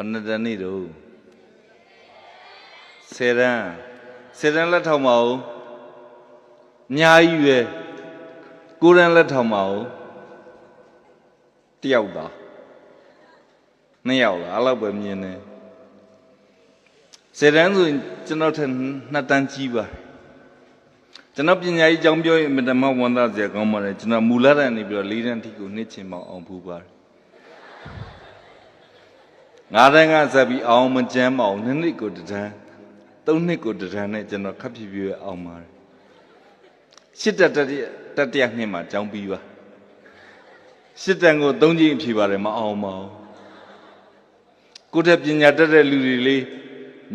ဘယ်နှစ်တန်းနေတော့ဆယ်တန်းဆယ်တန်းလက်ထောက်မအောင်အများကြီးပဲကိုယ်တန်းလက်ထောက်မအောင်တယောက်သာနှစ်ယောက်လားအဲ့လောက်ပဲမြင်တယ်ဆယ်တန်းဆိုရင်ကျွန်တော်ထက်နှစ်တန်းကြီးပါကျွန်တော်ပညာရေးအကြောင်းပြောရင်အင်မတန်မှဝန်သားစရာကောင်းပါတယ်ကျွန်တော်မူလတန်းနေပြီးတော့လေးတန်းထိကိုနှစ်ချင်မောင်အောင်ဖူးပါတယ် ငါးတန်းကဇက်ပြီးအောင်မကြမ်းမအောင်နှစ်နှစ်ကိုတစ်တန်းသုံးနှစ်ကိုတစ်တန်းနဲ့ကျွန်တော်ခပ်ဖြည်းဖြည်းပဲအောင်ပါတယ်ရှစ်တက်တက်တက်တက်နှစ်မှာကြောင်းပြီးပါရှစ်တန်းကိုသုံးကြိမ်ဖြေပါတယ်မအောင်မအောင်ကိုယ့်ထက်ပညာတတ်တဲ့လူတွေလေး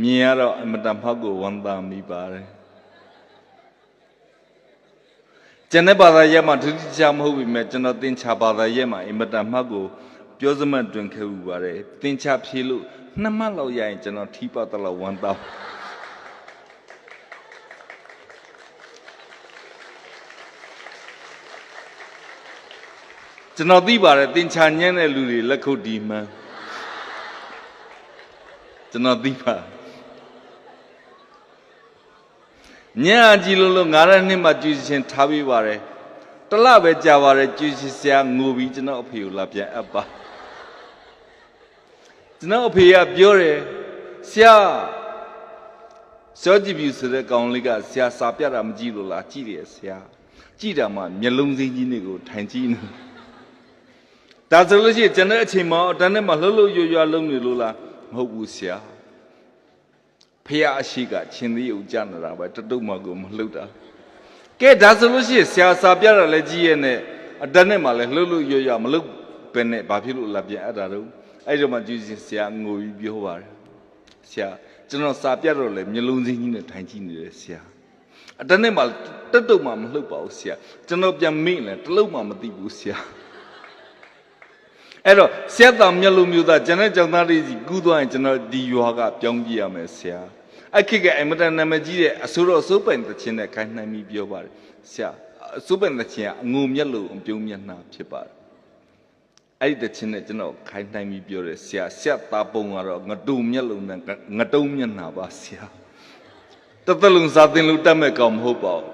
မြင်ရတော့အမတန်ဖောက်ကိုဝန်တာမိပါတယ်ကျန်တဲ့ဘာသာရပ်မှာဒုတိယမဟုတ်ပြီမဲ့ကျွန်တော်သင်္ချာဘာသာရပ်မှာအင်မတန်မှတ်ကို ပြောစမှတ်တွင်ခဲ့ဥပါတယ်သင်္ချာဖြေလို့နှစ်မှတ်လောက်ရရင်ကျွန်တော်ထီးပတ်တော့လောက်ဝန်တာကျွန်တော်သိပါတယ်သင်္ချာညံ့တဲ့လူတွေလက်ခုပ်ဒီမှန်းကျွန်တော်သိပါညံ့အကြည့်လို့လို့ငါးရက်နှစ်မှကြည်ရှင်ထားပြီးပါတယ်တလပဲကြာပါတယ်ကြည်ရှင်ဆရာငိုပြီးကျွန်တော်အဖေကိုလာပြန်အပ်ပါ ကျွန်တော်အဖေကပြောတယ်ဆရာစောကြည့်ပြီဆိုတဲ့ကောင်လေးကဆရာစာပြတာမကြည့်လို့လားကြည့်တယ်ဆရာကြည့်တာမှမျက်လုံးစင်းကြီးတွေကိုထိုင်ကြည့်နေဒါဆိုလို့ရှိရင်ကျွန်တဲ့အချိန်မှာအတန်းထဲမှာလှုပ်လှုပ်ရွရွလုံးနေလို့လားမဟုတ်ဘူးဆရာဖះအရှိကချင်းသေးုံကြနေတာပဲတတုတ်မှကိုမလှုပ်တာကဲဒါဆိုလို့ရှိရင်ဆရာစာပြတာလည်းကြီးရဲ့နဲ့အတန်းထဲမှာလည်းလှုပ်လှုပ်ရွရွမလှုပ်ပဲနဲ့ဘာဖြစ်လို့လာပြန်အပ်တာတော့ အဲ့တော့မှကြည့်ရှင်ဆရာငိုပြီးပြောပါတယ်ဆရာကျွန်တော်စာပြတော့လေမျိုးလုံးစင်းကြီးနဲ့ထိုင်ကြည့်နေတယ်ဆရာအတန်းထဲမှာတက်တုတ်မှမလှုပ်ပါဘူးဆရာကျွန်တော်ပြန်မိလဲတလုံးမှမသိဘူးဆရာအဲ့တော့ဆရာတော်မျက်လုံးမျိုးသားကျွန်တော်ကြောင့်သားလေးကြီးကူးသွားရင်ကျွန်တော်ဒီရွာကပြောင်းပြရမယ်ဆရာအဲ့ခေတ်ကအင်မတန်နာမည်ကြီးတဲ့အဆိုတော်အစိုးပိုင်တခြင်းနဲ့ခိုင်းနှမ်းပြီးပြောပါတယ်ဆရာအစိုးပိုင်တခြင်းကအငုံမျက်လုံးအပြုံးမျက်နှာဖြစ်ပါတယ် အဲ့ဒီတခြင်းနဲ့ကျွန်တော်ခိုင်းနှမ်းပြီးပြောတယ်ဆရာဆရာသားပုံကတော့ငတူမျက်လုံးနဲ့ငတုံးမျက်နှာပါဆရာတသက်လုံးစာသင်လို့တတ်မဲ့ကောင်မဟုတ်ပါဘူး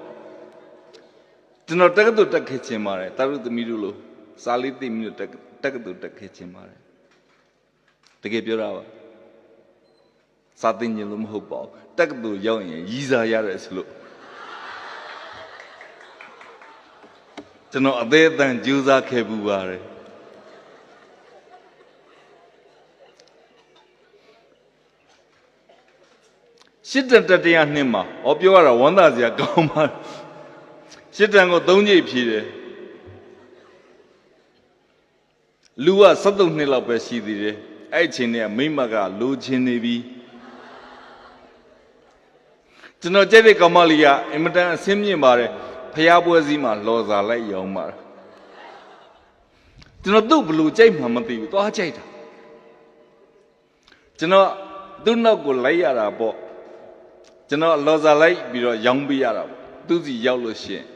ကျွန်တော်တက္ကသိုလ်တက်ခဲ့ခြင်းပါတယ်တာရုသမီးတို့လို့စာလေးသိပြီးတော့တက်တက္ကသိုလ်တက်ခဲ့ခြင်းပါတယ်တကယ်ပြောတာပါစာသင်ခြင်းလို့မဟုတ်ပါဘူးတက္ကသိုလ်ရောက်ရင်ရည်စားရတယ်ဆိုလို့ကျွန်တော်အသေးအတန်ကြိုးစားခဲ့ပူပါတယ် ရှစ်တန်တတရားနှစ်မှာဟောပြောရတာဝမ်းသာစရာကောင်းပါရှစ်တန်ကို၃ကြိမ်ဖြည့်တယ်လူက73နှစ်လောက်ပဲရှိသေးတယ်အဲ့အချိန်တည်းကမိမကလိုချင်နေပြီကျွန်တော်ကြိုက်တဲ့ကောင်မလေးကအင်မတန်အဆင်းမြင့်ပါတယ်ဖျားပွဲစည်းမှာလော်စာလိုက်ရောင်းပါတယ်ကျွန်တော်သူ့ဘလို့ကြိုက်မှမသိဘူးသွားကြိုက်တာကျွန်တော်သူ့နောက်ကိုလိုက်ရတာပေါ့ ကျွန်တော်လော်စာလိုက်ပြီးတော့ရောင်းပေးရတာပေါ့သူ့စီရောက်လို့ရှိရင်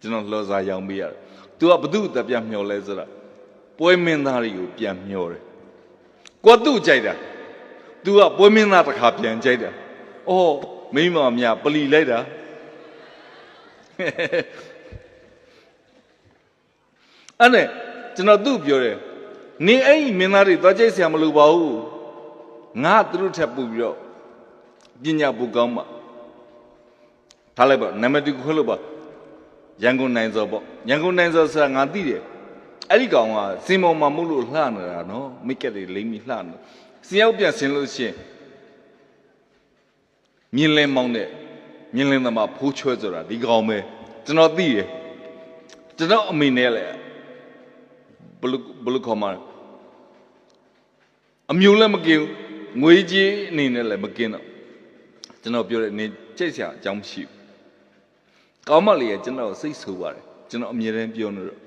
ကျွန်တော်လော်စာရောင်းပေးရတယ်သူကဘသူ့အသက်ပြမျောလဲဆိုတော့ပွဲမင်းသားတွေကိုပြန်မျောတယ်။ကိုသူ့ကြိုက်တာ။ तू ကပွဲမင်းသားတစ်ခါပြန်ကြိုက်တာ။အော်မိမမြပလီလိုက်တာ။အဲ့နဲ့ကျွန်တော်သူ့ပြောတယ်။နင်အဲ့ဒီမင်းသားတွေသွားကြိုက်ဆရာမလိုပါဘူး။ငါသူတို့ထပ်ပူပြီးတော့ ပညာပူကောင်းမှာ။ထားလိုက်ပါနံပါတ်2ခွဲလို့ပါ။ရန်ကုန်နိုင်စောပေါ့။ရန်ကုန်နိုင်စောဆိုတာငါသိတယ်။ အဲ့ဒီကောင်ကစင်ပေါ်မှာမဟုတ်လို့လှနေတာနော်မိတ်ကက်တွေလိမ့်ပြီးလှနေစင်ရောက်ပြန်ဆင်းလို့ရှိရင်မြင်းလဲမောင်းတဲ့မြင်းလင်းသမားဖိုးချွဲဆိုတာဒီကောင်ပဲကျွန်တော်သိတယ်ကျွန်တော်အမေနဲ့လေဘလူဘလူခေါ်မှာအမျိုးလည်းမกินငွေကြီးအနေနဲ့လည်းမกินတော့ ကျွန်တော်ပြောတယ်နေကြိတ်စရာအကြောင်းမရှိဘူးကောင်းမလေးကကျွန်တော်စိတ်ဆိုးပါတယ်ကျွန်တော်အမြဲတမ်းပြောနေတော့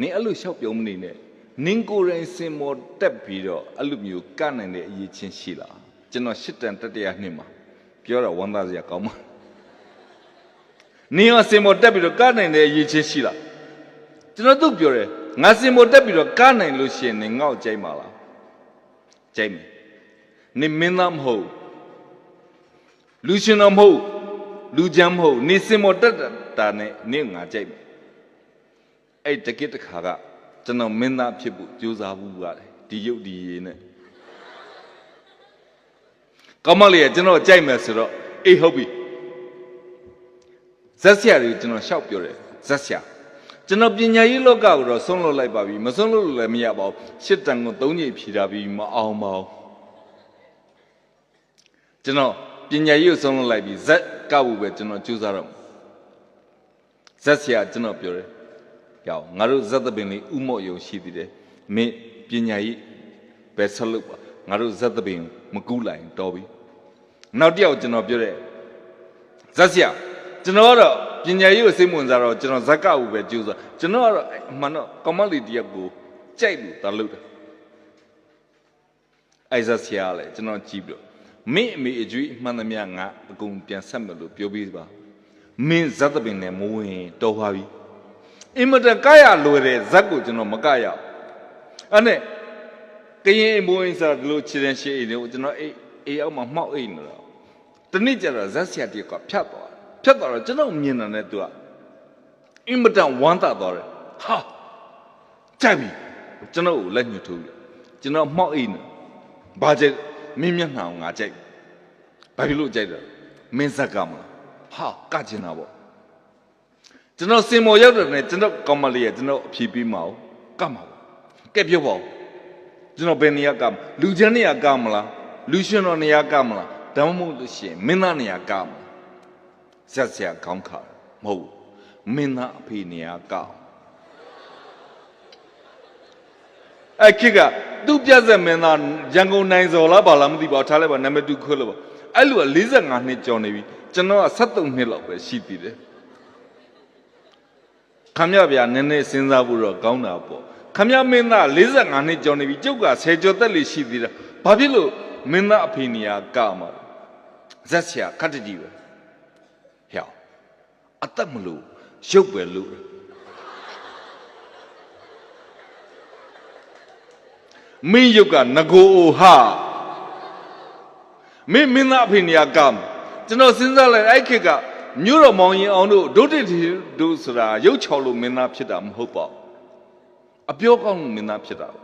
နင်အဲ့လိုလျှောက်ပြုံးမနေနဲ့နင်ကိုယ်တိုင်စင်မော်တက်ပြီးတော့အဲ့လိုမျိုးကနိုင်တဲ့အရေးချင်းရှိလားကျွန်တော်ရှစ်တန်တတရာနှစ်မှာပြောတော့ဝမ်းသာစရာကောင်းပါနင်ရောစင်မော်တက်ပြီးတော့ကနိုင်တဲ့အရေးချင်းရှိလားကျွန်တော်သူ့ပြောတယ်ငါစင်မော်တက်ပြီးတော့ကနိုင်လို့ရှိရင်နင်ငေါ့ကြိုက်ပါလားကြိုက်မယ်နေမင်းသားမဟုတ် လူရှင်တော်မဟုတ်လူချမ်းမဟုတ်နေစင်မောတက်တာနဲ့နေငါကြိုက်မယ်အဲ့တကိတခါကကျွန်တော်မင်းသားဖြစ်ဖို့ကြိုးစားဘူးပါတယ်ဒီရုပ်ဒီရည်နဲ့ကောင်းမလေးကကျွန်တော်ကြိုက်မယ်ဆိုတော့အေးဟုတ်ပြီဇက်ဆရာတွေကိုကျွန်တော်ရှောက်ပြောတယ်ဇက်ဆရာကျွန်တော်ပညာရေးလောကကိုတော့ဆုံးလို့လိုက်ပါပြီမဆုံးလို့လည်းမရပါဘူးရှစ်တန်ကိုသုံးညဖြီတာပြီးမအောင်ပါဘူးကျွန်တော် ပညာရေးကိုဆုံးလို့လိုက်ပြီးဇက်ကောက်ဖို့ပဲကျွန်တော်ကြိုးစားတော့ဇက်ဆရာကျွန်တော်ပြောတယ်ကြောက်ငါတို့ဇက်သပင်လေးဥမော့ယုံရှိသေးတယ်မင်းပညာရေးပဲဆက်လုပ်ပါငါတို့ဇက်သပင်မကူးလိုက်တော်ပြီနောက်တစ်ယောက်ကျွန်တော်ပြောတယ်ဇက်ဆရာကျွန်တော်ကတော့ပညာရေးကိုစိတ်ဝင်စားတော့ကျွန်တော်ဇက်ကဘူးပဲကြိုးစားကျွန်တော်ကတော့အမှန်တော့ကောမလီတယောက်ကိုကြိုက်လို့တာလုပ်တယ်အဲ့ဇက်ဆရာလည်းကျွန်တော်ကြည့်ပြီးတော့ မင်းအမေအကျွေးမှန်သမျှငါအကုန်ပြန်ဆက်မယ်လို့ပြောပြီးပါမင်းဇက်သပင်နဲ့မဝင်တော်ပါပြီအင်မတန်ကရလွယ်တဲ့ဇက်ကိုကျွန်တော်မကရဘူးအဲ့နဲ့ကရင်အမိုးအင်းစားဒီလိုခြေတန်းရှိအိမ်တွေကိုကျွန်တော်အိအေးအောက်မှာမှောက်အိမ်နေတော့တနေ့ကျတော့ဇက်ဆရာတယောက်ကဖြတ်သွားတယ်ဖြတ်သွားတော့ကျွန်တော်မြင်တယ်နဲ့သူကအင်မတန်ဝမ်းသာသွားတယ်ဟာကြိုက်ပြီကျွန်တော်ကိုလက်ညှိုးထိုးတယ်ကျွန်တော်မှောက်အိမ်နေဘာကြိုက် မင်းမျက်နှာကိုငါကြိုက်ဘာဖြစ်လို့ကြိုက်တယ်မင်းဇက်ကမလားဟာကကျင်တာပေါ့ကျွန်တော်စင်မော်ရောက်တယ်နဲ့ကျွန်တော်ကောင်းမလေးရကျွန်တော်အဖြေပေးမအောင်ကတ်မှာပေါ့ကဲပြောပါဦးကျွန်တော်ဘယ်နေရာကမလူချမ်းနေရာကမလားလူရှင်တော်နေရာကမလားဒါမှမဟုတ်လို့ရှိရင်မင်းသားနေရာကမလားဆက်ဆရာခေါင်းခါမဟုတ်ဘူးမင်းသားအဖေနေရာကအဲ့ ခိကသူ့ပြတ်ဆက်မင်းသားရန်ကုန်နိုင်စော်လားဘာလားမသိပါဘူးထားလိုက်ပါနံပါတ်2ခွဲလို့ပါအဲ့လူက45နှစ်ကျော်နေပြီကျွန်တော်က73နှစ်လောက်ပဲရှိသေးတယ်ခမရဗျာနည်းနည်းစဉ်းစားဖို့တော့ကောင်းတာပေါ့ခမရမင်းသား45နှစ်ကျော်နေပြီကျုပ်က10ကျော်သက်လေးရှိသေးတယ်ဘာဖြစ်လို့မင်းသားအဖေနေရာကမှာဇက်ဆရာခတ်တကြီးပဲဟဲ့အသက်မလို့ရုပ်ပဲလို့ မင်းရုပ်ကငကိုအိုဟာမင်းမင်းသားအဖေနေရာကမှာကျွန်တော်စဉ်းစားလိုက်အဲ့ခေတ်ကမြို့တော်မောင်ရင်အောင်တို့ဒုတိတီတို့ဆိုတာရုပ်ချော်လို့မင်းသားဖြစ်တာမဟုတ်ပါဘူးအပြောကောင်းလို့မင်းသားဖြစ်တာပါ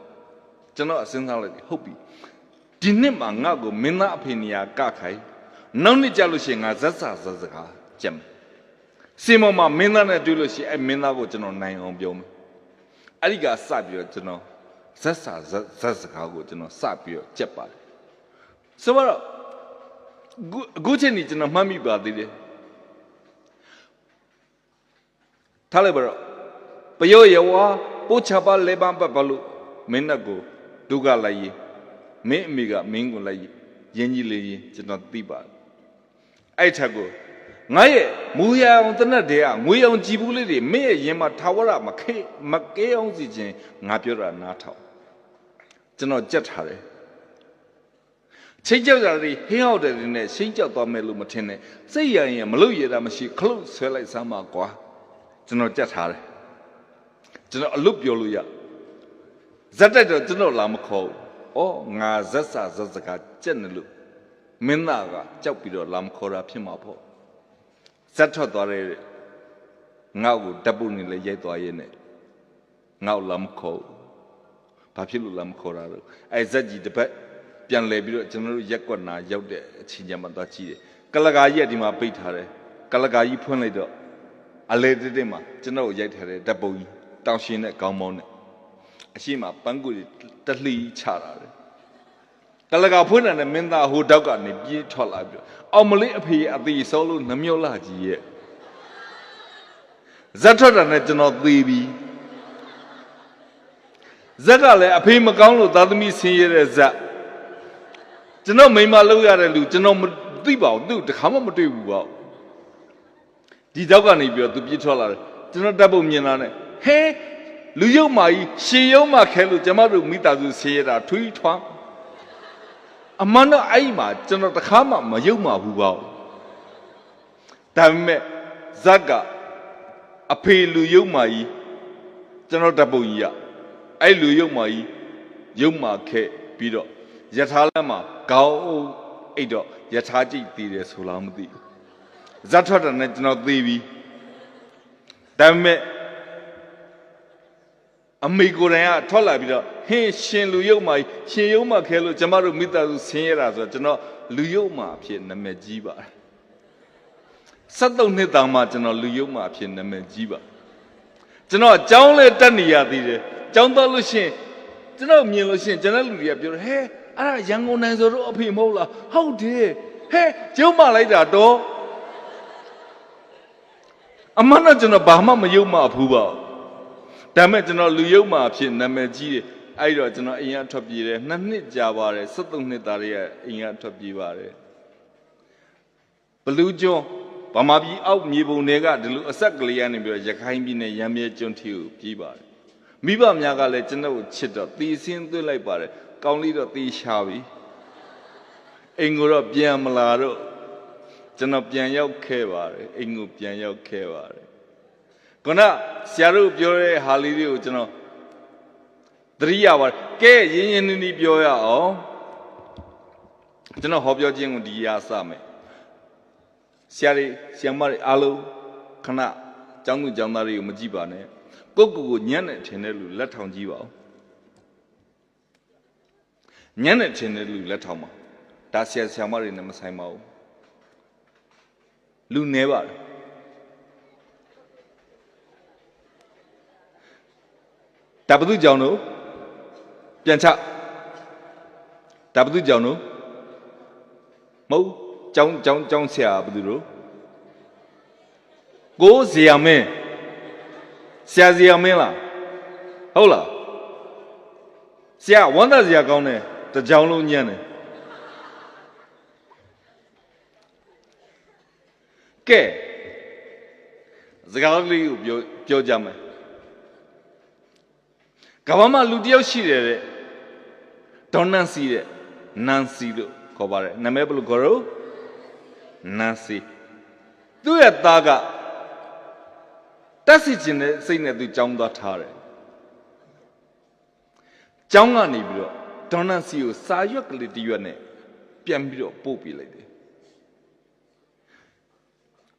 ကျွန်တော်အစဉ်းစားလိုက်တယ်ဟုတ်ပြီဒီနှစ်မှာငါ့ကိုမင်းသားအဖေနေရာကခိုင်နောက်နှစ်ကြလို့ရှိရင်ငါဇက်စာဇက်စကားကြက်မယ်စင်မောမှာမင်းသားနဲ့တွေ့လို့ရှိရင်အဲ့မင်းသားကိုကျွန်တော်နိုင်အောင်ပြောမယ်အဲ့ဒီကစပြီးတော့ကျွန်တော် ဇက်စာဇက်ဇက်စကားကိုကျွန်တော်စပြီးတော့ကြက်ပါတယ်ဆိုတော့အခုအခုချိန်นี้ကျွန်တော်မှတ်မိပါသေးတယ်ထားလိုက်ပါတော့ပယောယဝါပိုးချပါလေပန်းပတ်ပါလို့မင်းနဲ့ကိုဒုက္ခလိုက်ရေးမင်းအမိကမင်းကိုလိုက်ရေးရင်းကြီးလေးရင်ကျွန်တော်သိပါတယ်အဲ့ထက်ကို ငါရဲ့မူရအောင်တနတ်တွေကငွေအောင်ကြည်ဘူးလေးတွေမင်းရဲ့ရင်မှာထာဝရမခေမကဲအောင်စီခြင်းငါပြောတာနားထောင်ကျွန်တော်ကြက်ထားတယ်ချိန်ကြောက်တာတွေဟင်းအောင်တယ်တွေနဲ့ရှင်းကြောက်သွားမယ်လို့မထင်နဲ့စိတ်ရရင်မလို့ရတာမရှိခလုတ်ဆွဲလိုက်စမ်းပါကွာကျွန်တော်ကြက်ထားတယ်ကျွန်တော်အလွတ်ပြောလို့ရဇက်တက်တော့ကျွန်တော်လာမခေါ်ဘူးဩငါဇက်စာဇက်စကားကြက်နေလို့မင်းသားကကြောက်ပြီးတော့လာမခေါ်တာဖြစ်မှာပေါ့ ဇက်ထွက်သွားတဲ့ငါ့ကိုဓာတ်ပုံနဲ့လည်းရိုက်သွားရဲ့နဲ့ငါ့ကိုလာမခေါ်ဘာဖြစ်လို့လာမခေါ်တာတော့အဲဇက်ကြီးတစ်ပတ်ပြန်လဲပြီးတော့ကျွန်တော်တို့ရက်ကွက်နာရောက်တဲ့အချိန်ကျမှသွားကြည့်တယ်ကလကာကြီးကဒီမှာပိတ်ထားတယ်ကလကာကြီးဖွင့်လိုက်တော့အလေတက်တက်မှာကျွန်တော်ကိုရိုက်ထားတဲ့ဓာတ်ပုံကြီးတောင်ရှင်နဲ့ခေါင်းပေါင်းနဲ့အရှိမပန်းကူတလှီချတာတယ် ကလကာဖွင့်တဲ့မင်းသားဟိုတောက်ကနေပြေးထွက်လာပြီးတော့အောင်မလေးအဖေအသေးစောလို့နှမြောလာကြီးရဲ့ဇက်ထွက်တာနဲ့ကျွန်တော်သေပြီဇက်ကလည်းအဖေမကောင်းလို့သာသမီဆင်းရဲတဲ့ဇက်ကျွန်တော်မိမလောက်ရတဲ့လူကျွန်တော်မသိပါဘူးသူတခါမှမတွေ့ဘူးပေါ့ဒီတောက်ကနေပြီးတော့သူပြေးထွက်လာတယ်ကျွန်တော်တပ်ဖို့မြင်လာနဲ့ဟဲလူယုံမာကြီးရှေယုံမာခဲလို့ကျမတို့မိသားစုဆေးရတာထွီးထွား အမှန်တော့အဲ့ဒီမှာကျွန်တော်တခါမှမယုံမာဘူးပေါ့ဒါပေမဲ့ဇက်ကအဖေလူယုံမာကြီးကျွန်တော်တပ်ဖို့ကြီးရအဲ့လူယုံမာကြီးယုံမာခဲပြီးတော့ယထာလမ်းမှာခေါင်းအုပ်အိတ်တော့ယထာကြိတ်သေးတယ်ဆိုလားမသိဘူးဇတ်ထွက်တာနဲ့ကျွန်တော်သေပြီဒါပေမဲ့ အမေကိုယ်တိုင်ကထွက်လာပြီးတော့ဟင်းရှင်လူယုတ်မှာရှင်ယုတ်မှာခဲလို့ကျမတို့မိသားစုဆင်းရဲတာဆိုတော့ကျွန်တော်လူယုတ်မှာအဖြစ်နာမည်ကြီးပါတယ်73နှစ်တောင်မှကျွန်တော်လူယုတ်မှာအဖြစ်နာမည်ကြီးပါကျွန်တော်အကြောင်းလဲတက်နေရသေးတယ်အကြောင်းတော့လို့ရှရင်ကျွန်တော်မြင်လို့ရှရင်ကျွန်တော်လူတွေကပြောတယ်ဟဲအဲ့ဒါရန်ကုန်နိုင်ဆိုတော့အဖေမဟုတ်လားဟုတ်တယ်ဟဲကျုံမလိုက်တာတော့အမှန်တော့ကျွန်တော်ဘာမှမယုံမှဘူးပါဘူး ဒါပေမဲ့ကျွန်တော်လူယုံမှအဖြစ်နာမည်ကြီးတယ်အဲ့တော့ကျွန်တော်အိမ်ကထွက်ပြေးတယ်နှစ်နှစ်ကြာပါတယ်73နှစ်သားတွေကအိမ်ကထွက်ပြေးပါတယ်ဘလူးကျွန်းဗမာပြည်အောက်မြေပုံတွေကဒီလိုအဆက်ကလေးကနေပြီးတော့ရခိုင်ပြည်နယ်ရမ်းမြဲကျွန်းထီကိုပြေးပါတယ်မိဘများကလည်းကျွန်တော်ကိုချစ်တော့တီးစင်းသွင်းလိုက်ပါတယ်ကောင်းလေးတော့တီးရှာပြီအိမ်ကိုတော့ပြန်မလာတော့ကျွန်တော်ပြန်ရောက်ခဲ့ပါတယ်အိမ်ကိုပြန်ရောက်ခဲ့ပါတယ် ခုနဆရာတို့ပြောတဲ့ဟာလေးတွေကိုကျွန်တော်သတိရပါတယ်ကဲရင်းရင်းနှီးနှီးပြောရအောင်ကျွန်တော်ဟောပြောခြင်းကိုဒီရစမယ်ဆရာတွေဆရာမတွေအားလုံးခဏကျောင်းသူကျောင်းသားတွေကိုမကြည့်ပါနဲ့ကိုယ့်ကိုယ်ကိုညံ့နဲ့ထင်တဲ့လူလက်ထောင်ကြည့်ပါဦးညံ့နဲ့ထင်တဲ့လူလက်ထောင်ပါဒါဆရာဆရာမတွေနဲ့မဆိုင်ပါဘူးလူနေပါတယ် ဒါဘု து ကြောင့်တို့ပြန်ချဒါဘု து ကြောင့်တို့မဟုတ်ကျောင်းကျောင်းကျောင်းဆရာဘယ်သူတို့ကိုဇေယမင်းဆရာဇေယမင်းလားဟုတ်လားဆရာဝမ်းသာဆရာကောင်းတယ်တကြောင်လုံးညံ့တယ်ကဲစကားလေးကိုပြောပြောကြမယ် ကမ္ဘာမှာလူတစ်ယောက်ရှိတယ်တဲ့ဒေါ်နန်စီတဲ့နန်စီလို့ခေါ်ပါတယ်နာမည်ဘယ်လိုခေါ်ရောနန်စီသူ့ရဲ့သားကတက်စီခြင်းတဲ့စိတ်နဲ့သူကြောင်းသွားထားတယ်ကြောင်းကနေပြီးတော့ဒေါ်နန်စီကိုစာရွက်ကလေးတစ်ရွက်နဲ့ပြန်ပြီးတော့ပို့ပေးလိုက်တယ်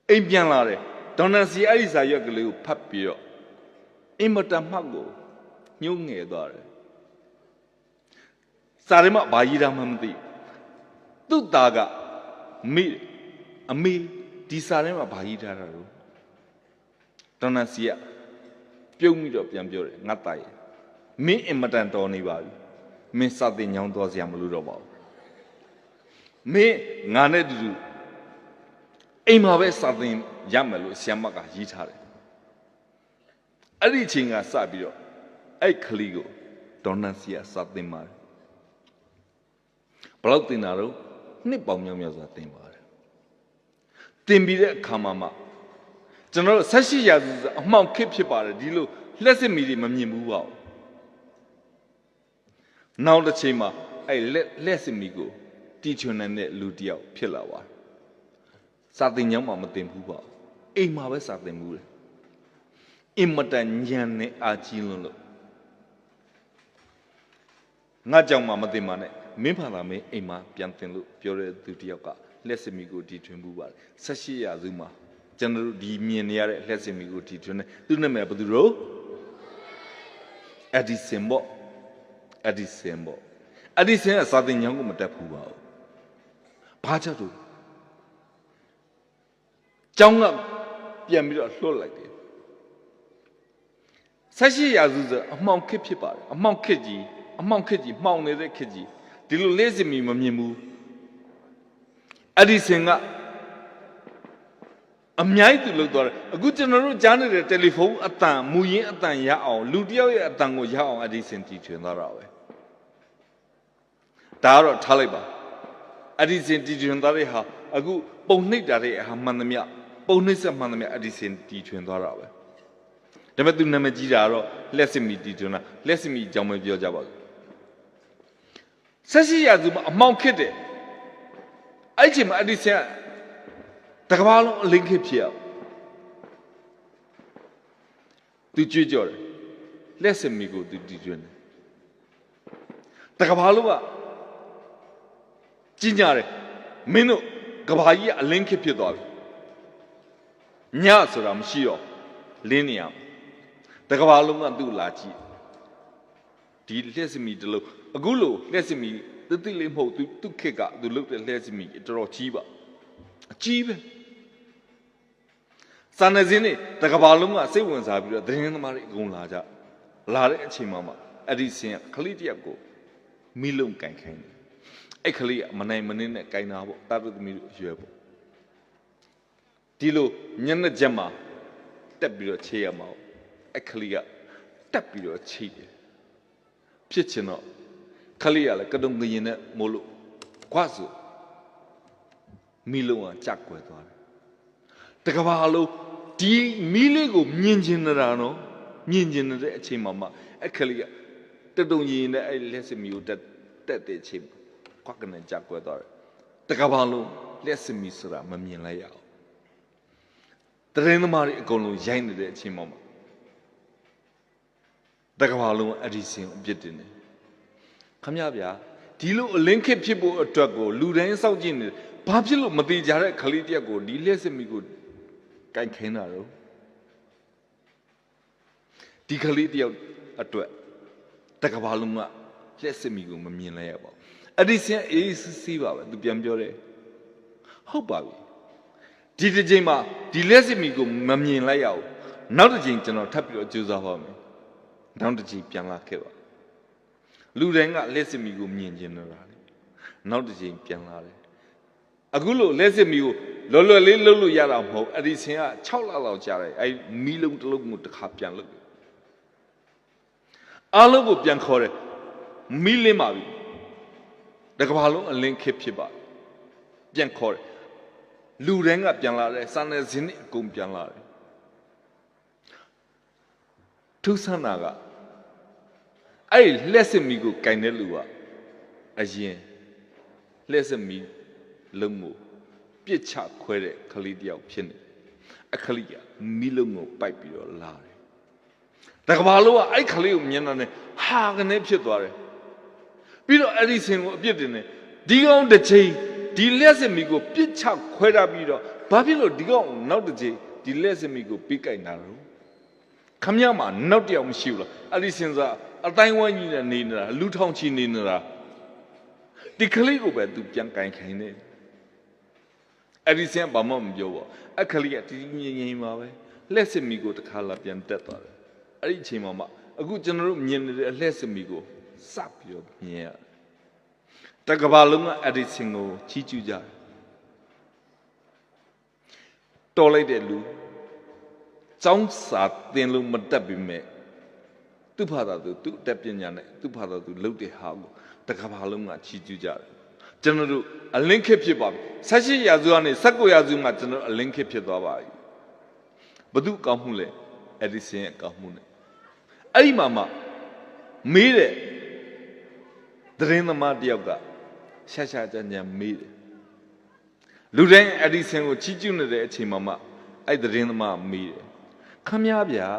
အိမ်ပြန်လာတယ်ဒေါ်နန်စီအဲ့ဒီစာရွက်ကလေးကိုဖတ်ပြီးတော့အင်မတန်မှတ်ကို ညှိုးငယ်သွားတယ်စာထဲမှာဘာရေးတာမှမသိဘူးသူ့သားကမေအမေဒီစာထဲမှာဘာရေးထားတာလို့ဒေါ်နန်စီကပြုံးပြီးတော့ပြန်ပြောတယ်ငါသားရဲ့မင်းအင်မတန်တော်နေပါပြီမင်းစာတင်ညောင်းသွားစရာမလိုတော့ပါဘူးမင်းငါနဲ့တူတူအိမ်မှာပဲစာတင်ရမယ်လို့ဆ iam မကရေးထားတယ်အဲ့ဒီအချိန်ကစပြီးတော့ အဲ့ခလီကိုဒေါ်နန်စီကစာတင်ပါတယ်ဘယ်လောက်တင်တာတော့နှစ်ပေါင်မြောက်မြောက်စွာတင်ပါတယ်တင်ပြီးတဲ့အခါမှာမှကျွန်တော်တို့ဆက်ရှိရာစုအမှောင်ခစ်ဖြစ်ပါတယ်ဒီလိုလက်စစ်မီတွေမမြင်ဘူးပါဘူးနောက်တစ်ချိန်မှာအဲ့လက်လက်စစ်မီကိုတီချွန်နေတဲ့လူတစ်ယောက်ဖြစ်လာပါတယ်စာတင်ညောင်းမှမတင်ဘူးပါဘူးအိမ်မှာပဲစာတင်ဘူးလေအင်မတန်ညံနေအာကြီးလွန်းလို့ ငါကြောင့်မှမတင်ပါနဲ့မင်းဖာသာမင်းအိမ်မှာပြန်တင်လို့ပြောတဲ့သူတစ်ယောက်ကလက်စစ်မီကိုတီထွင်ဘူးပါတယ်ဆက်ရှိရာစုမှာကျွန်တော်တို့ဒီမြင်နေရတဲ့လက်စစ်မီကိုတီထွင်တယ်သူနာမည်ကဘယ်သူတော့အဒီစင်ဘောအဒီစင်ဘောအဒီစင်ကစာတင်ညောင်းကိုမတက်ဘူးပါဘူးဘာကြောင့်လို့ကျောင်းကပြန်ပြီးတော့လှုပ်လိုက်တယ်ဆက်ရှိရာစုဆိုအမှောင်ခစ်ဖြစ်ပါတယ်အမှောင်ခစ်ကြီး အမှောင်ခစ်ကြီးမှောင်နေတဲ့ခစ်ကြီးဒီလိုလေးစင်မီမမြင်ဘူးအဲ့ဒီစင်ကအများကြီးသူလုပ်သွားတယ်အခုကျွန်တော်တို့ကြားနေတဲ့တယ်လီဖုန်းအတန်မူရင်းအတန်ရအောင်လူတစ်ယောက်ရဲ့အတန်ကိုရအောင်အဲ့ဒီစင်တီထွင်သွားတာပဲဒါကတော့ထားလိုက်ပါအဲ့ဒီစင်တီထွင်သွားတဲ့ဟာအခုပုံနှိပ်တာတဲ့ဟာမှန်သမျှပုံနှိပ်ဆက်မှန်သမျှအဲ့ဒီစင်တီထွင်သွားတာပဲဒါပေမဲ့သူနာမည်ကြီးတာကတော့လက်စမီတီထွင်တာလက်စမီအကြောင်းပဲပြောကြပါဦး ဆက်ရှိရသူမှာအမောင်ခစ်တယ်အဲ့ဒီချိန်မှာအဲ့ဒီဆင်ကတကဘာလုံးအလင်းခစ်ဖြစ်အောင်သူကြွေးကြော်တယ်လက်စမီကိုသူတီးကျွန်းတယ်တကဘာလုံးကကြီးညာတယ်မင်းတို့ကဘာကြီးကအလင်းခစ်ဖြစ်သွားပြီညဆိုတာမရှိတော့လင်းနေရမယ်တကဘာလုံးကသူ့လာကြည့်ဒီလျှက်စမီတလုံး အခုလို့လျှက်စမီတိတိလေးမဟုတ်သူသူ့ခစ်ကသူလုတ်တဲ့လျှက်စမီတော်တော်ကြီးပါအကြီးပဲစာနယ်ဇင်းတွေတကဘာလုံးကစိတ်ဝင်စားပြီးတော့သတင်းသမားတွေအကုန်လာကြလာတဲ့အချိန်မှမှအဲ့ဒီစင်ကခလေးတစ်ယောက်ကိုမိလုံးကန်ခိုင်းတယ်အဲ့ခလေးကမနိုင်မနှင်းနဲ့ကန်တာပေါ့တာတုသမီးတို့အရွယ်ပေါ့ဒီလိုညနေချက်မှာတက်ပြီးတော့ခြေရမှာပေါ့အဲ့ခလေးကတက်ပြီးတော့ခြေတယ်ဖြစ်ချင်တော့ ခလေးကလည်းကတုံကရင်နဲ့မို့လို့ခွာဆိုမိလုံးကကြောက်ွယ်သွားတယ်တကဘာလုံးဒီမီးလေးကိုမြင်ကျင်နေတာနော်မြင်ကျင်နေတဲ့အချိန်မှာမှအခက်လေးကတတုံရင်နဲ့အဲ့လက်စမီကိုတက်တက်တဲ့အချိန်မှာခွက်ကနေကြောက်ွယ်သွားတယ်တကဘာလုံးလက်စမီဆိုတာမမြင်လိုက်ရအောင်တရင်သမားတွေအကုန်လုံးရိုက်နေတဲ့အချိန်မှာမှတကဘာလုံးအဒီစင်အပြစ်တင်တယ် ခမရဗျာဒီလိုအလင်းခစ်ဖြစ်ဖို့အတွက်ကိုလူတိုင်းစောင့်ကြည့်နေတယ်ဘာဖြစ်လို့မတိကြတဲ့ခလေးတစ်ယောက်ကိုဒီလက်စမီကိုကိုင်ခင်းတာတော့ဒီကလေးတယောက်အတွက်တကဘာလုံးကလက်စမီကိုမမြင်လိုက်ရပါဘူးအဲ့ဒီစင်အေးစစ်စီးပါပဲသူပြန်ပြောတယ်ဟုတ်ပါပြီဒီတစ်ချိန်မှာဒီလက်စမီကိုမမြင်လိုက်ရအောင်နောက်တစ်ချိန်ကျွန်တော်ထပ်ပြီးတော့ကြိုးစားပါမယ်နောက်တစ်ချိန်ပြန်လာခဲ့ပါ လူတိုင်းကလက်စမီကိုမြင်ကျင်နေတာလေနောက်တစ်ချိန်ပြန်လာတယ်အခုလို့လက်စစ်မီကိုလော်လော်လေးလှုပ်လို့ရတာမဟုတ်အဲ့ဒီဆင်က6လလောက်ကြာတယ်အဲ့မီးလုံးတစ်လုံးကိုတစ်ခါပြန်လှုပ်တယ်အားလုံးကိုပြန်ခေါ်တယ်မီးလင်းပါပြီတကဘာလုံးအလင်းခစ်ဖြစ်ပါပြန်ခေါ်တယ်လူတိုင်းကပြန်လာတယ်စာနယ်ဇင်းတွေအကုန်ပြန်လာတယ်ထုဆန္နာက အဲ့ဒီလက်စစ်မီကိုကင်တဲ့လူကအရင်လက်စစ်မီလုံးကိုပြစ်ချခွဲတဲ့ခလေးတယောက်ဖြစ်နေတယ်အခလေးကမိလုံးကိုပိုက်ပြီးတော့လာတယ်တကဘာလို့ကအဲ့ခလေးကိုမြင်တာနဲ့ဟာကနေဖြစ်သွားတယ်ပြီးတော့အဲ့ဒီစင်ကိုအပြစ်တင်တယ်ဒီကောင်တစ်ချိန်ဒီလက်စမီကိုပြစ်ချခွဲတာပြီးတော့ဘာဖြစ်လို့ဒီကောင်နောက်တစ်ချိန်ဒီလက်စမီကိုပြီးကြိုက်တာတော့ ခမရမှာနောက်တစ်ယောက်မရှိဘူးလားအဲ့ဒီစင်စားအတိုင်းဝိုင်းကြီးနဲ့နေနေတာလူထောင်ချီနေနေတာဒီခလေးကိုပဲသူပြန်ကင်ခိုင်းတယ်အဲ့ဒီစင်ကဘာမှမပြောပါဘူးအခလေးကတီးငိမ့်ငိမ့်ပါပဲလက်စမီကိုတစ်ခါလာပြန်တက်သွားတယ်အဲ့ဒီအချိန်မှာမှအခုကျွန်တော်တို့မြင်နေတဲ့အလက်စမီကိုစပ်ပြီးတော့မြင်ရတယ်တကဘာလုံးကအဲ့ဒီစင်ကိုချီးကျူးကြတယ်တော်လိုက်တဲ့လူ ចောင်းစာတင်လို့မတက်ပြီမဲ့သူ့ဘာသာသူသူ့အတက်ပညာနဲ့သူ့ဘာသာသူလှုပ်တဲ့ဟာကိုတကဘာလုံးကချီးကျူးကြတယ်ကျွန်တော်တို့အလင်းခစ်ဖြစ်ပါပြီဆက်ရှိရာစုကနေဆက်ကိုရာစုမှာကျွန်တော်အလင်းခစ်ဖြစ်သွားပါပြီဘသူကောင်းမှုလဲအဲ့ဒီစင်ရဲ့ကောင်းမှုနဲ့အဲ့ဒီမှာမှမေးတဲ့သတင်းသမားတယောက်ကရှာရှာကြံကြံမေးတယ်လူတိုင်းအဲ့ဒီစင်ကိုချီးကျူးနေတဲ့အချိန်မှာမှအဲ့သတင်းသမားမေးတယ် ခမည်းဗျာ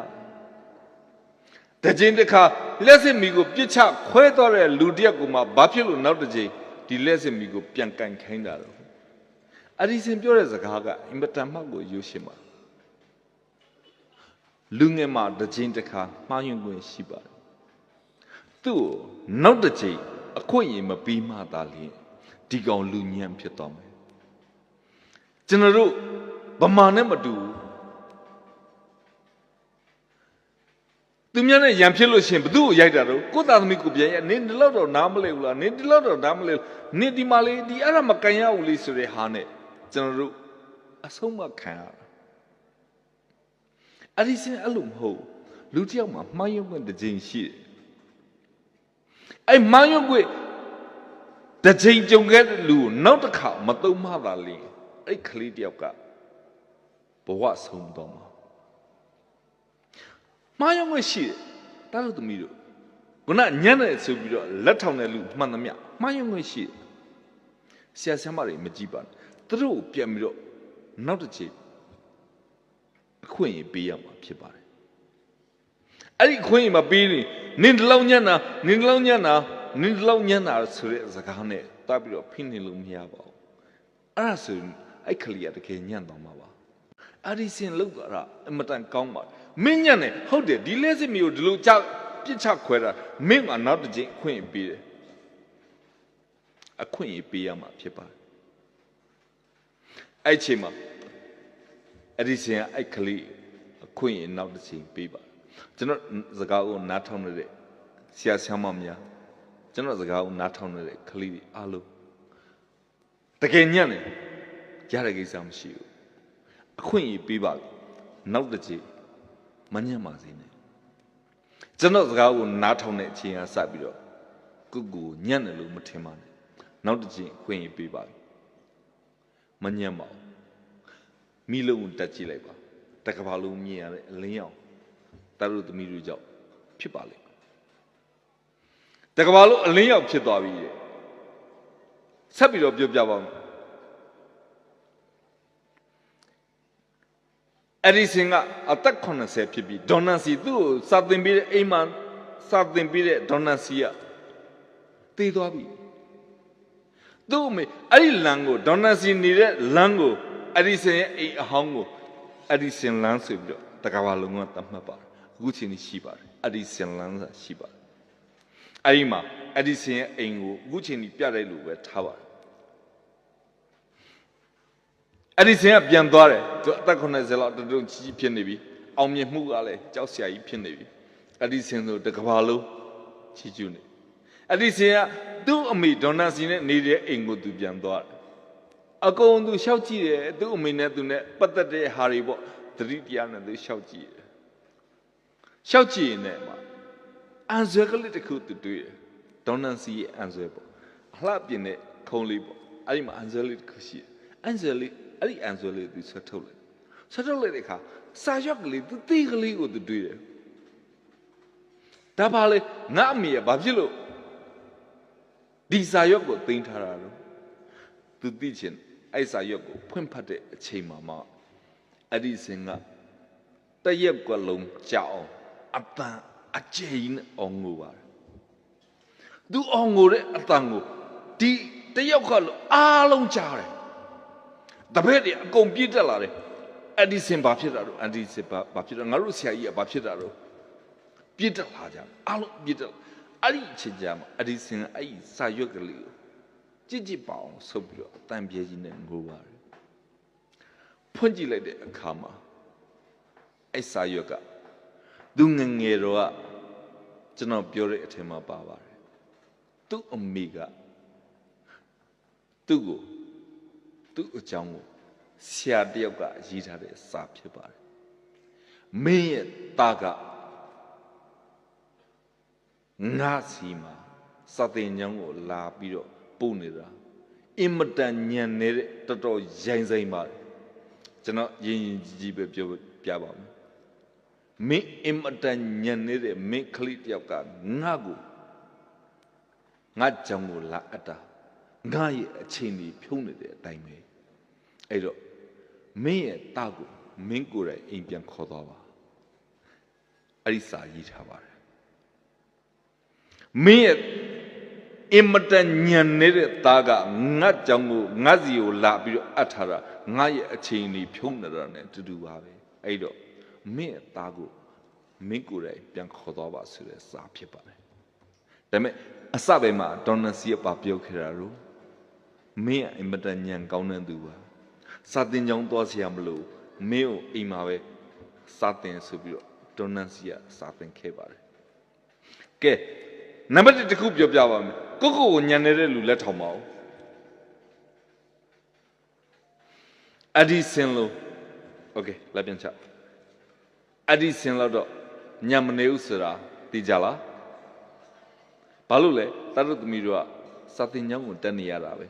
တကြင်တစ်ခါလက်စစ်မီကိုပြစ်ချခွဲတော့တဲ့လူတစ်ယောက်ကိုမှဘာဖြစ်လို့နောက်တစ်ကြိမ်ဒီလက်စင်မီကိုပြန်ကန်ခိုင်းတာတော့အဒီစင်ပြောတဲ့စကားကအင်မတန်မှကိုယူရှင်ပါလူငယ်မှာတစ်ချိန်တစ်ခါမှားယွင်းခွင့်ရှိပါတယ်သူ့ကိုနောက်တစ်ချိန်အခွင့်အရေးမပြီးမှသာလျှင်ဒီကောင်လူညံ့ဖြစ်သွားမယ်ကျွန်တော်တို့ဗမာနဲ့မတူဘူး သူများနဲ့ရံဖြစ်လို့ရှရင်ဘသူ့ကိုရိုက်တာတော့ကိုယ့်သားသမီးကိုပြန်ရိုက်နင်းဒီလောက်တော့နားမလဲဘူးလားနင်းဒီလောက်တော့နားမလဲဘူးနင်းဒီမှာလေဒီအဲ့ဒါမကန်ရဘူးလေဆိုတဲ့ဟာနဲ့ကျွန်တော်တို့အဆုံးမခံရတာအဲ့ဒီစင်အဲ့လိုမဟုတ်ဘူးလူတစ်ယောက်မှာမှားယွင်းခွင့်တစ်ချိန်ရှိတယ်အဲ့မှားယွင်းခွင့်တစ်ချိန်ကြုံခဲ့တဲ့လူကိုနောက်တစ်ခါမသုံးမှသာလေအဲ့ကလေးတစ်ယောက်ကဘဝဆုံးတော့မှာ မှားယွင်းခွင့်ရှိတယ်တားလို့သမီးတို့ခုနညံ့တယ်ဆိုပြီးတော့လက်ထောင်တဲ့လူမှန်သမျှမှားယွင်းခွင့်ရှိတယ်ဆရာဆရာမတွေမကြည့်ပါနဲ့သူတို့ကိုပြန်ပြီးတော့နောက်တစ်ချိန်အခွင့်အရေးပေးရမှာဖြစ်ပါတယ်အဲ့ဒီအခွင့်အရေးမပေးရင်နင်ဒီလောက်ညံ့တာနင်ဒီလောက်ညံ့တာနင်းဒီလောက်ညံ့တာဆိုတဲ့စကားနဲ့တွားပြီးတော့ဖိနေလို့မရပါဘူးအဲ့ဒါဆိုရင်အဲ့ကလေးကတကယ်ညံ့သွားမှာပါအဲ့ဒီစင်လောက်သွားတာအင်မတန်ကောင်းပါ မင်းညံ့နေဟုတ်တယ်ဒီလဲစစ်မျိုးဒီလိုကြပြစ်ချခွဲတာမင်းကနောက်တစ်ချိန်အခွင့်အရေးပေးတယ်အခွင့်အရေးပေးရမှာဖြစ်ပါတယ်အဲ့ချိန်မှာအဲ့ဒီစင်ကအဲ့ကလေးအခွင့်အရေးနောက်တစ်ချိန်ပေးပါကျွန်တော်စကားကိုနားထောင်နေတဲ့ဆရာဆရာမများကျွန်တော်စကားကိုနားထောင်နေတဲ့ကလေးတွေအားလုံးတကယ်ညံ့တယ်ရတဲ့ကိစ္စမရှိဘူးအခွင့်အရေးပေးပါနောက်တစ်ချိန် မညံ့ပါစေနဲ့ကျွန်တော်စကားကိုနားထောင်တဲ့အချိန်ကစပြီးတော့ကုကူညံ့တယ်လို့မထင်ပါနဲ့နောက်တစ်ချိန်အခွင့်အရေးပေးပါမညံ့ပါဘူးမိလုံးကိုတက်ကြည့်လိုက်ပါတကဘာလုံးမြင်ရတဲ့အလင်းရောင်တတို့သမီးတို့ကြောင့်ဖြစ်ပါလိမ့်မယ်တကဘာလုံးအလင်းရောင်ဖြစ်သွားပြီတဲ့ဆက်ပြီးတော့ပြောပြပါမ အဲ့ဒီစင်ကအသက်80ဖြစ်ပြီးဒေါ်နန်စီသူ့ကိုစာသင်ပေးတဲ့အိမ်မှာစာသင်ပေးတဲ့ဒေါ်နန်စီကတေးသွားပြီသူ့အမေအဲ့ဒီလမ်းကိုဒေါ်နန်စီနေတဲ့လမ်းကိုအဲ့ဒီစင်ရဲ့အိမ်အဟောင်းကိုအဲ့ဒီစင်လမ်းဆိုပြီးတော့တကဘာလုံးကတတ်မှတ်ပါတယ်အခုချိန်ကြီးရှိပါတယ်အဲ့ဒီစင်လမ်းစာရှိပါတယ်အဲ့ဒီမှာအဲ့ဒီစင်ရဲ့အိမ်ကိုအခုချိန်ကြီးပြလိုက်လို့ပဲထားပါတယ် အဲ့ဒီစင်ကပြန်သွားတယ်သူအသက်80လောက်တတုံကြီးကြီးဖြစ်နေပြီအောင်မြင်မှုကလည်းကြောက်စရာကြီးဖြစ်နေပြီအဲ့ဒီစင်ဆိုတကဘာလုံးချီကျူးနေအဲ့ဒီစင်ကသူ့အမေဒေါ်နာစီနဲ့နေတဲ့အိမ်ကိုသူပြန်သွားတယ်အကုန်သူရှောက်ကြည့်တယ်သူ့အမေနဲ့သူနဲ့ပတ်သက်တဲ့ဟာတွေပေါ့သတိတရားနဲ့သူရှောက်ကြည့်တယ်ရှောက်ကြည့်ရင်လည်းမှာအန်ဆွဲကလေးတစ်ခုသူတွေ့တယ်ဒေါ်နာစီရဲ့အန်ဆွဲပေါ့အလှပြင်တဲ့ခုံးလေးပေါ့အဲ့ဒီမှာအန်ဆွဲလေးတစ်ခုရှိတယ်အန်ဆွဲလေး အဲ့ဒီအန်ဆွဲလေးသူဆွဲထုတ်လိုက်ဆွဲထုတ်လိုက်တဲ့အခါစာရွက်ကလေးသူသိကလေးကိုသူတွေ့တယ်ဒါပါလေငါအမေကဘာဖြစ်လို့ဒီစာရွက်ကိုတင်ထားတာလို့သူသိချင်အဲ့စာရွက်ကိုဖွင့်ဖတ်တဲ့အချိန်မှာမှအဲ့ဒီစင်ကတရက်ကလုံးကြောက်အောင်အပန်းအကျိန်အောင်ငိုပါတယ်သူအောင်ငိုတဲ့အတန်ကိုဒီတယောက်ကလို့အားလုံးကြားတယ် တပည့်တွေအကုန်ပြည့်တက်လာတယ်အဲ့ဒီစင်ဘာဖြစ်တာတော့အန်ဒီစင်ဘာဘာဖြစ်တာငါတို့ဆရာကြီးကဘာဖြစ်တာတော့ပြည့်တက်လာကြတယ်အားလုံးပြည့်တက်လာအဲ့ဒီအချိန်ကြာမှာအဲ့ဒီစင်အဲ့ဒီစာရွက်ကလေးကိုကြစ်ကြစ်ပါအောင်ဆုပ်ပြီးတော့အတန်ပြဲကြီးနဲ့ငိုပါတယ်ဖွင့်ကြည့်လိုက်တဲ့အခါမှာအဲ့စာရွက်ကသူငယ်ငယ်တော့ကကျွန်တော်ပြောတဲ့အထင်မှာပါပါတယ်သူ့အမေကသူ့ကို သူ့အကြောင်းကိုဆရာတယောက်ကရေးထားတဲ့စာဖြစ်ပါတယ်မင်းရဲ့သားကငါစီမှာစတဲ့ညောင်းကိုလာပြီးတော့ပို့နေတာအင်မတန်ညံနေတဲ့တော်တော်ရိုင်းစိမ့်ပါတယ်ကျွန်တော်ရင်ရင်ကြီးကြီးပဲပြောပြပါမယ်မင်းအင်မတန်ညံနေတဲ့မင်းကလေးတယောက်ကငါ့ကိုငါကြောင့်ကိုလာအပ်တာငါရဲ့အချိန်ကြီးဖြုံးနေတဲ့အတိုင်းပဲ အဲ့တော့မင်းရဲ့တာကိုမင်းကိုယ်တိုင်အိမ်ပြန်ခေါ်သွားပါအဲ့ဒီစာရေးထားပါတယ်မင်းရဲ့အင်မတန်ညံနေတဲ့သားကငတ်ကြောင်ကိုငတ်စီကိုလာပြီးတော့အပ်ထားတာငါရဲ့အချိန်ကြီးဖြုံးနေတာနဲ့တူတူပါပဲအဲ့တော့မင်းရဲ့သားကိုမင်းကိုယ်တိုင်ပြန်ခေါ်သွားပါဆိုတဲ့စာဖြစ်ပါတယ်ဒါပေမဲ့အစပိုင်းမှာဒေါ်နစီကပါပြောခဲ့တာလို့မင်းကအင်မတန်ညံကောင်းတဲ့သူပါ စာတင်ကြောင်းသွားစီရမလို့မင်းကိုအိမ်မှာပဲစာတင်ဆိုပြီးတော့ဒေါ်နစီကစာတင်ခဲ့ပါတယ်ကဲနံပါတ်1တစ်ခုပြောပြပါမယ်ကိုကိုကိုညံနေတဲ့လူလက်ထောင်ပါဦးအဒီစင်လို့โอเคလက်ပြန်ချအဒီစင်လို့တော့ညံမနေဘူးဆိုတာသိကြလားဘာလို့လဲတတ်တို့သမီးတို့ကစာတင်ကြောင်းကိုတက်နေရတာပဲ